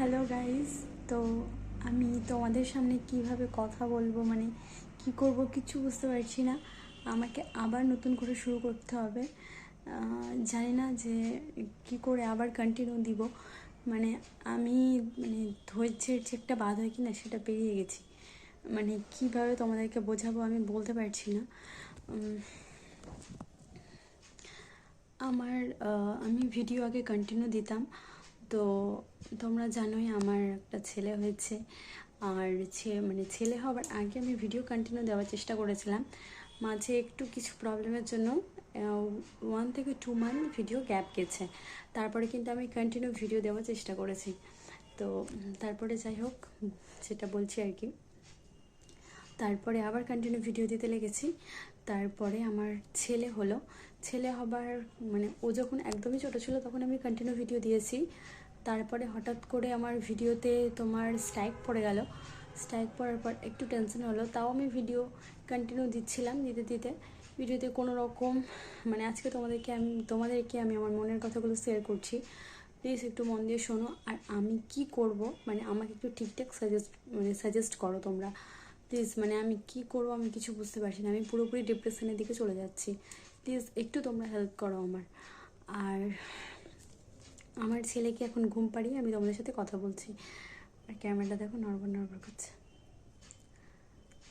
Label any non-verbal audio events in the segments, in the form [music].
Hello guys তো আমি তোমাদের সামনে কীভাবে কথা বলব মানে কি করব কিছু বুঝতে পারছি না। আমাকে আবার নতুন করে শুরু করতে হবে। জানি না যে কি করে আবার কন্টিনিউ দিব। মানে আমি মানে ধৈর্যের যে একটা বাধ হয় কি না সেটা পেরিয়ে গেছি। মানে কীভাবে তোমাদেরকে বোঝাবো আমি বলতে পারছি না। আমার আমি ভিডিও আগে কন্টিনিউ দিতাম। তো তোমরা জানোই আমার একটা ছেলে হয়েছে। আর ছে মানে ছেলে হওয়ার আগে আমি ভিডিও কন্টিনিউ দেওয়ার চেষ্টা করেছিলাম। মাঝে একটু কিছু প্রবলেমের জন্য ওয়ান থেকে টু মান্থ ভিডিও গ্যাপ গেছে। তারপরে কিন্তু আমি কন্টিনিউ ভিডিও দেওয়ার চেষ্টা করেছি। তো তারপরে যাই হোক, সেটা বলছি আর কি। তারপরে আবার কন্টিনিউ ভিডিও দিতে লেগেছি। তারপরে আমার ছেলে হলো। ছেলে হবার মানে ও যখন একদমই ছোটো ছিল, তখন আমি কন্টিনিউ ভিডিও দিয়েছি। তারপরে হঠাৎ করে আমার ভিডিওতে তোমার স্ট্রাইক পড়ে গেল। স্ট্রাইক পড়ার পর একটু টেনশন হলো, তাও আমি ভিডিও কন্টিনিউ দিচ্ছিলাম দিতে দিতে। ভিডিওতে কোনো রকম মানে আজকে তোমাদেরকে আমি তোমাদেরকে আমি আমার মনের কথাগুলো শেয়ার করছি। প্লিজ একটু মন দিয়ে শোনো, আর আমি কি করব? মানে আমাকে একটু ঠিকঠাক সাজেস্ট মানে সাজেস্ট করো তোমরা। প্লিজ মানে আমি কি করব আমি কিছু বুঝতে পারছি না, আমি পুরোপুরি ডিপ্রেশনের দিকে চলে যাচ্ছি। প্লিজ একটু তোমরা হেল্প করো আমার। আর আমার ছেলেকে এখন ঘুম পাড়িয়ে আমি তোমাদের সাথে কথা বলছি। আর ক্যামেরাটা দেখো নড়বড় নড়বড় করছে।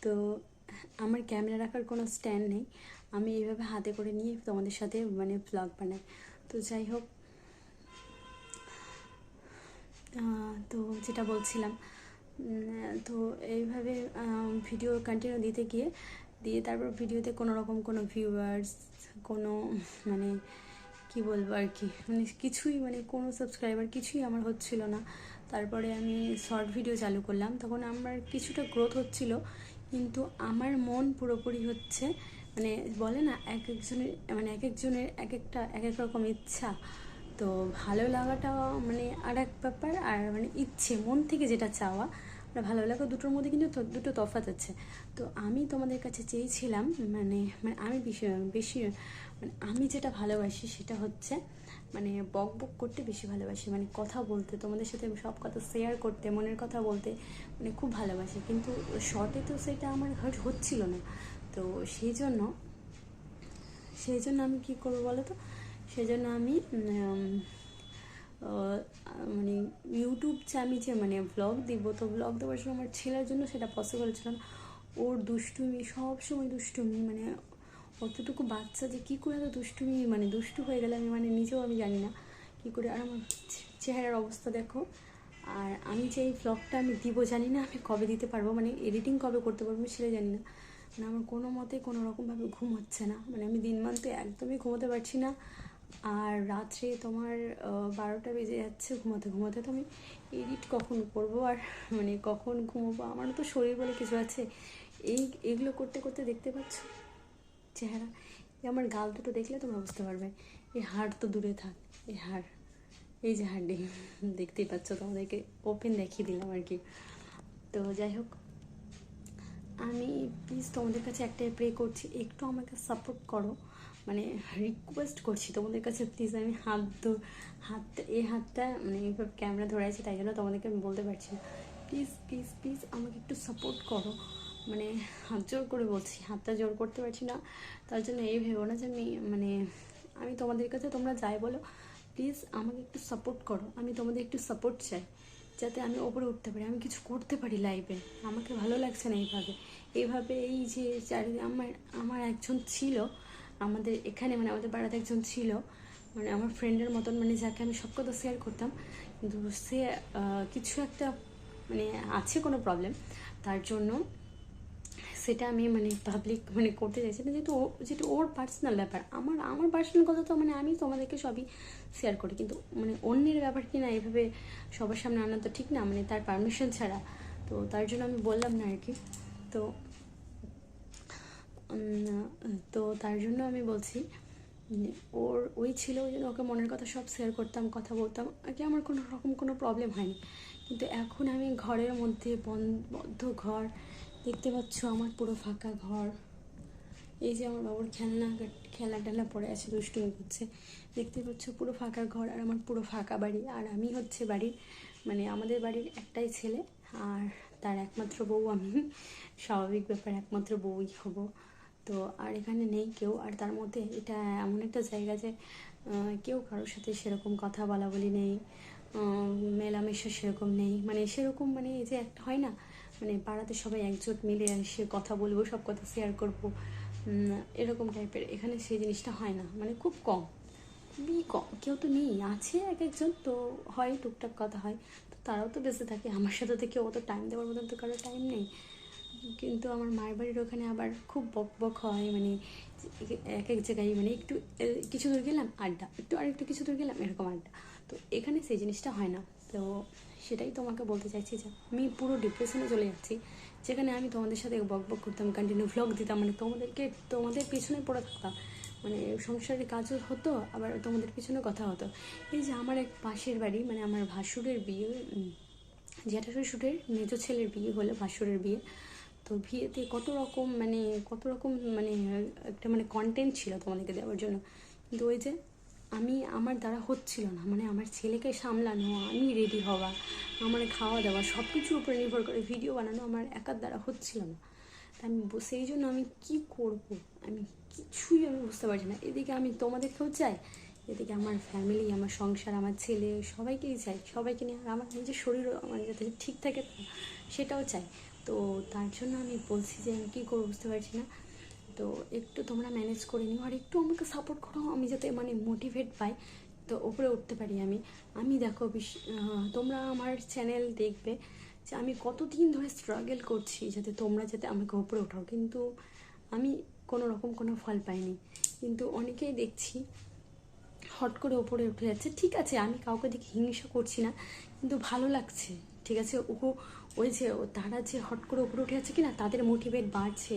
তো আমার ক্যামেরা রাখার কোনো স্ট্যান্ড নেই। আমি এইভাবে হাতে করে নিয়ে তোমাদের সাথে মানে ব্লগ বানাই। তো যাই হোক। তো যেটা বলছিলাম তো এইভাবে ভিডিও কন্টিনিউ দিতে গিয়ে, দিয়ে তারপর ভিডিওতে কোনো রকম কোনো ভিউয়ার্স কোনো মানে কি বলব আর কি? মানে কিছুই মানে কোনো সাবস্ক্রাইবার কিছুই আমার হচ্ছিল না। তারপরে আমি শর্ট ভিডিও চালু করলাম। তখন আমার কিছুটা গ্রোথ হচ্ছিল, কিন্তু আমার মন পুরোপুরি হচ্ছে মানে বলে না, এক একজনের মানে এক একজনের এক একটা, এক এক রকম ইচ্ছা। তো ভালো লাগাটা মানে আর এক ব্যাপার, আর মানে ইচ্ছে, মন থেকে যেটা চাওয়া আর ভালো লাগা দুটোর মধ্যে কিন্তু দুটো তফাৎ আছে। তো আমি তোমাদের কাছে চেয়েছিলাম মানে মানে আমি বেশি বেশি মানে আমি যেটা ভালোবাসি সেটা হচ্ছে মানে বক বক করতে বেশি ভালোবাসি। মানে কথা বলতে, তোমাদের সাথে সব কথা শেয়ার করতে, মনের কথা বলতে মানে খুব ভালোবাসি। কিন্তু শর্টে তো সেটা আমার হচ্ছিল না। তো সেই জন্য সেই জন্য আমি কী করব বলো তো? সেই জন্য আমি মানে ইউটিউব যে আমি যে মানে ব্লগ দিব, তো ব্লগ দেওয়ার সময় আমার ছেলের জন্য সেটা পসিবল ছিল না। ওর দুষ্টুমি সব সময় দুষ্টুমি মানে অতটুকু বাচ্চা যে কী করে এত দুষ্টুমি মানে দুষ্টু হয়ে গেলে আমি মানে নিজেও আমি জানি না কী করে। আর আমার চেহারার অবস্থা দেখো, আর আমি যে এই ব্লগটা আমি দিব, জানি না আমি কবে দিতে পারব মানে এডিটিং কবে করতে পারব, আমি সেটা জানি না। মানে আমার কোনো মতে কোনো রকমভাবে ঘুম হচ্ছে না। মানে আমি দিন মানতে একদমই ঘুমোতে পারছি না। আর রাত্রে তোমার বারোটা বেজে যাচ্ছে ঘুমাতে ঘুমাতে তো আমি এডিট কখন করব আর [laughs] মানে কখন ঘুমোবো? আমারও তো শরীর বলে কিছু আছে। এই, এগুলো করতে করতে দেখতে পাচ্ছ? চেহারা। আমার গাল দুটো দেখলে তোমরা বুঝতে পারবে। এই হাড় তো দূরে থাক, এই হাড়, এই যে হাড্ডি [laughs] দেখতেই পাচ্ছ তোমাদেরকে। ওপেন দেখিয়ে দিলাম আর কি। তো যাই হোক, আমি প্লিজ তোমাদের কাছে একটাই প্রে করছি, একটু আমাকে সাপোর্ট করো। মানে রিকোয়েস্ট করছি তোমাদের কাছে প্লিজ আমি হাত ধো, হাত এই হাতটা মানে এইভাবে ক্যামেরা ধরে আছে, তাই জন্য তোমাদেরকে আমি বলতে পারছি না। প্লিজ প্লিজ প্লিজ আমাকে একটু সাপোর্ট করো। মানে হাত জোর করে বলছি, হাতটা জোর করতে পারছি না। তার জন্য এই ভেবো না যে আমি মানে আমি তোমাদের কাছে তোমরা যাই বলো প্লিজ আমাকে একটু সাপোর্ট করো। আমি তোমাদের একটু সাপোর্ট চাই, যাতে আমি ওপরে উঠতে পারি। আমি কিছু করতে পারি লাইফে আমাকে ভালো লাগছে না এইভাবে। এইভাবে এই যে চারি আমার আমার একজন ছিল আমাদের এখানে মানে আমাদের পাড়াতে একজন ছিল মানে আমার ফ্রেন্ডের মতন মানে যাকে আমি সব কথা শেয়ার করতাম, কিন্তু সে কিছু একটা মানে আছে কোনো প্রবলেম তার জন্য সেটা আমি মানে পাবলিক মানে করতে চাইছি না। যেহেতু যেহেতু ওর পার্সোনাল ব্যাপার, আমার আমার পার্সোনাল কথা তো মানে আমি তোমাদেরকে সবই শেয়ার করি। কিন্তু মানে অন্যের ব্যাপার কি না, এভাবে সবার সামনে আনা তো ঠিক না মানে তার পারমিশন ছাড়া। তো তার জন্য আমি বললাম না আর কি। তো তো তার জন্য আমি বলছি ওর, ওই ছিল ওই জন্য ওকে মনের কথা সব শেয়ার করতাম, কথা বলতাম। আগে আমার কোনো রকম কোনো প্রবলেম হয়নি। কিন্তু এখন আমি ঘরের মধ্যে বন- বদ্ধ ঘর, দেখতে পাচ্ছ আমার পুরো ফাঁকা ঘর। এই যে আমার বাবুর খেলনা খেলনা টেলনা পড়ে আছে, দুষ্টুমি করছে। দেখতে পাচ্ছ পুরো ফাঁকা ঘর আর আমার পুরো ফাঁকা বাড়ি। আর আমি হচ্ছে বাড়ির মানে আমাদের বাড়ির একটাই ছেলে, আর তার একমাত্র বউ আমি। স্বাভাবিক ব্যাপার, একমাত্র বউই হব। তো আর এখানে নেই কেউ। আর তার মধ্যে এটা এমন একটা জায়গা যে কেউ কারোর সাথে সেরকম কথা বলা বলি নেই মেলামেশা সেরকম নেই। মানে সেরকম মানে এই যে একটা হয় না মানে পাড়াতে সবাই একজোট মিলে এসে কথা বলব, সব কথা শেয়ার করব এরকম টাইপের এখানে সেই জিনিসটা হয় না মানে খুব কম, খুবই কম। কেউ তো নেই, আছে এক একজন, তো হয়, টুকটাক কথা হয়। তো তারাও তো বেঁচে থাকে, আমার সাথে তো কেউ অত টাইম দেওয়ার মতন তো কারও টাইম নেই। কিন্তু আমার মায়ের বাড়ির ওখানে আবার খুব বক বক হয় মানে এক এক জায়গায় মানে একটু কিছু দূর গেলাম, আড্ডা, একটু আর একটু কিছু দূর গেলাম, এরকম আড্ডা। তো এখানে সেই জিনিসটা হয় না। তো সেটাই তোমাকে বলতে চাইছি যে, আমি পুরো ডিপ্রেশনে চলে যাচ্ছি। যেখানে আমি তোমাদের সাথে বক বক করতাম কন্টিনিউ ভ্লগ দিতাম মানে তোমাদেরকে, তোমাদের পিছনে পড়ে থাকতাম। মানে সংসারের কাজও হতো, আবার তোমাদের পিছনে কথা হতো। এই যে আমার এক পাশের বাড়ি মানে আমার ভাসুরের বিয়ে জ্যাঠা শ্বশুরের মেজো ছেলের বিয়ে হলো, ভাসুরের বিয়ে। তো বিয়েতে কত রকম মানে কত রকম মানে একটা মানে কন্টেন্ট ছিল তোমাদেরকে দেওয়ার জন্য? কিন্তু ওই যে আমি, আমার দ্বারা হচ্ছিল না। মানে আমার ছেলেকে সামলানো, আমি রেডি হওয়া, আমার খাওয়া দাওয়া সব কিছুর উপরে নির্ভর করে ভিডিও বানানো আমার একার দ্বারা হচ্ছিল না। তা আমি সেই জন্য আমি কি করব? আমি কিছুই আমি বুঝতে পারছি না। এদিকে আমি তোমাদেরকেও চাই, এদিকে আমার ফ্যামিলি আমার সংসার, আমার ছেলে, সবাইকেই চাই। সবাইকে নিয়ে আর আমার নিজের শরীরও আমার যাতে ঠিক থাকে সেটাও চাই। তো তার জন্য আমি বলছি যে আমি কী করব বুঝতে পারছি না। তো একটু তোমরা ম্যানেজ করে নিও আর একটু আমাকে সাপোর্ট করো, আমি যাতে মানে মোটিভেট পাই তো ওপরে উঠতে পারি আমি। আমি দেখো তোমরা আমার চ্যানেল দেখবে যে আমি কতদিন ধরে স্ট্রাগল করছি যাতে তোমরা যাতে আমাকে ওপরে ওঠাও। কিন্তু আমি কোনো রকম কোনো ফল পাইনি। কিন্তু অনেকেই দেখছি হট করে ওপরে উঠে যাচ্ছে। ঠিক আছে, আমি কাউকে দেখে হিংসা করছি না, কিন্তু ভালো লাগছে। ঠিক আছে ও ওই যে তারা যে হট করে ওপরে উঠে যাচ্ছে কি না তাদের মোটিভেট বাড়ছে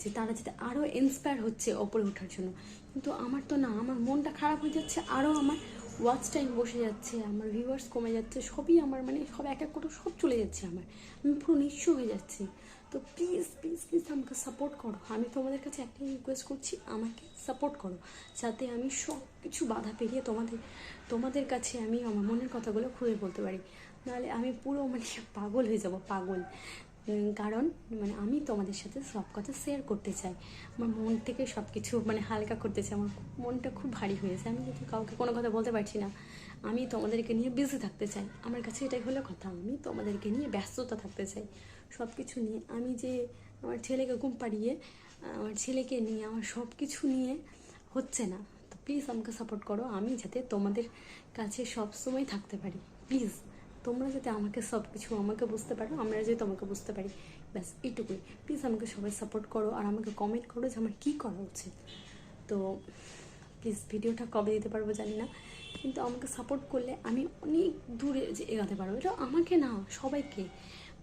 যে তারা যাতে আরও ইন্সপায়ার হচ্ছে ওপরে ওঠার জন্য। কিন্তু আমার তো না, আমার মনটা খারাপ হয়ে যাচ্ছে আরও আমার ওয়াচ টাইম বসে যাচ্ছে, আমার ভিউয়ার্স কমে যাচ্ছে, সবই আমার মানে সব এক এক করে সব চলে যাচ্ছে আমার। আমি পুরো নিঃস্ব হয়ে যাচ্ছি। তো প্লিজ প্লিজ প্লিজ আমাকে সাপোর্ট করো। আমি তোমাদের কাছে একটাই রিকোয়েস্ট করছি, আমাকে সাপোর্ট করো, যাতে আমি সব কিছু বাধা পেরিয়ে তোমাদের তোমাদের কাছে আমি আমার মনের কথাগুলো খুলে বলতে পারি। নাহলে আমি পুরো মানে পাগল হয়ে যাব, পাগল। কারণ মানে আমি তোমাদের সাথে সব কথা শেয়ার করতে চাই। আমার মন থেকে সব কিছু মানে হালকা করতে চাই। আমার মনটা খুব ভারী হয়েছে আমি যদি কাউকে কোনো কথা বলতে পারছি না, আমি তোমাদেরকে নিয়ে বিজি থাকতে চাই। আমার কাছে এটাই হলো কথা, আমি তোমাদেরকে নিয়ে ব্যস্ততা থাকতে চাই। সব কিছু নিয়ে আমি যে আমার ছেলেকে ঘুম পাড়িয়ে, আমার ছেলেকে নিয়ে, আমার সব কিছু নিয়ে হচ্ছে না। তো প্লিজ আমাকে সাপোর্ট করো। আমি যাতে তোমাদের কাছে সব সময় থাকতে পারি। প্লিজ তোমরা যাতে আমাকে সব কিছু আমাকে বুঝতে পারো, আমরা যাতে তোমাকে বুঝতে পারি, ব্যাস, এইটুকুই। প্লিজ আমাকে সবাই সাপোর্ট করো আর আমাকে কমেন্ট করো যে আমার কী করা উচিত। তো প্লিজ ভিডিওটা কবে দিতে পারব জানি না, কিন্তু আমাকে সাপোর্ট করলে আমি অনেক দূরে যে এগাতে পারব। এটা আমাকে না, সবাইকে।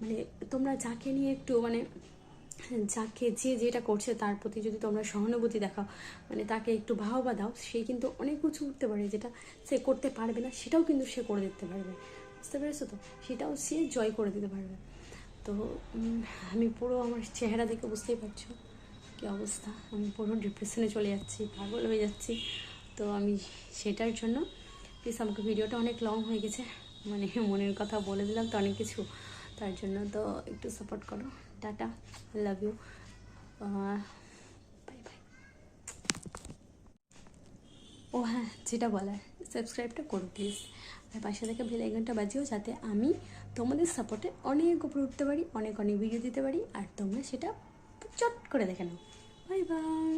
মানে তোমরা যাকে নিয়ে একটু মানে যাকে যে যেটা করছে তার প্রতি যদি তোমরা সহানুভূতি দেখাও মানে তাকে একটু বাহবা দাও, সে কিন্তু অনেক কিছু উঠতে পারে, যেটা সে করতে পারবে না, সেটাও কিন্তু সে করে দিতে পারবে। বুঝতে পেরেছ তো? সেটাও সে জয় করে দিতে পারবে। তো আমি পুরো আমার চেহারা দেখে বুঝতেই পারছ কী অবস্থা। আমি পুরো ডিপ্রেশনে চলে যাচ্ছি, পাগল হয়ে যাচ্ছি। তো আমি সেটার জন্য প্লিজ আমাকে ভিডিওটা অনেক লং হয়ে গেছে। মানে মনের কথা বলে দিলাম তো অনেক কিছু। তার জন্য তো একটু সাপোর্ট করো। টাটা লাভ ইউ ও হ্যাঁ যেটা বলার। সাবস্ক্রাইবটা করো প্লিজ আর পাশে থেকে বেল আইকনটা বাজিও যাতে আমি তোমাদের সাপোর্টে অনেক উপরে উঠতে পারি, অনেক অনেক ভিডিও দিতে পারি, আর তোমরা সেটা চট করে দেখে নাও। Bye bye